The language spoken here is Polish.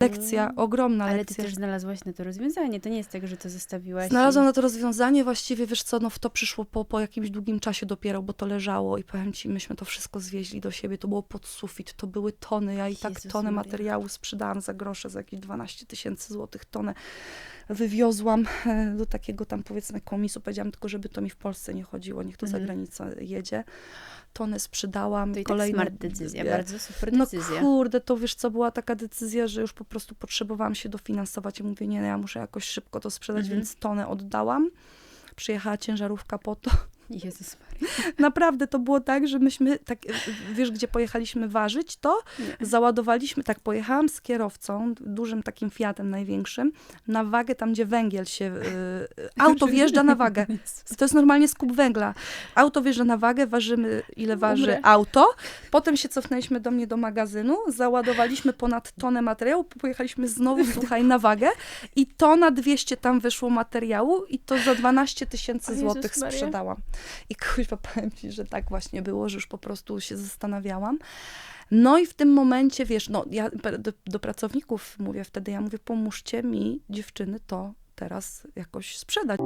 lekcja, ogromna Ale ty lekcja. też znalazłaś na to rozwiązanie. To nie jest tak, że to zostawiłaś. i- Znalazłam na to rozwiązanie, właściwie wiesz co, no w to przyszło po, po jakimś długim czasie dopiero, bo to leżało i powiem ci, myśmy to wszystko zwieźli do siebie, to było pod sufit, to były tony, ja i tak Jezus tonę Maria. materiału sprzedałam za grosze, za jakieś 12 tysięcy złotych tonę. Wywiozłam e, do takiego tam powiedzmy komisu, powiedziałam tylko, żeby to mi w Polsce nie chodziło, niech to za Mhm. granicę jedzie. Tonę sprzedałam, To i tak kolejne... smart decyzja, bardzo super no decyzja. kurde, to wiesz co, była taka decyzja, że już po prostu potrzebowałam się dofinansować i mówię, nie, no ja muszę jakoś szybko to sprzedać, Mhm. więc tonę oddałam. Przyjechała ciężarówka po to. Jezus Maria. Naprawdę to było tak, że myśmy, tak, wiesz, gdzie pojechaliśmy ważyć to, Nie. załadowaliśmy, tak, pojechałam z kierowcą, dużym takim Fiatem największym, na wagę tam, gdzie węgiel się, y, auto wjeżdża na wagę. To jest normalnie skup węgla. Auto wjeżdża na wagę, ważymy ile waży Umrę. auto. Potem się cofnęliśmy do mnie do magazynu, załadowaliśmy ponad tonę materiału, pojechaliśmy znowu, słuchaj, na wagę i tona 200 tam wyszło materiału i to za 12 tysięcy złotych sprzedałam. I kuźwa, powiem ci, że tak właśnie było, że już po prostu się zastanawiałam. No i w tym momencie, wiesz, no ja do, do pracowników mówię wtedy, ja mówię, pomóżcie mi dziewczyny to teraz jakoś sprzedać.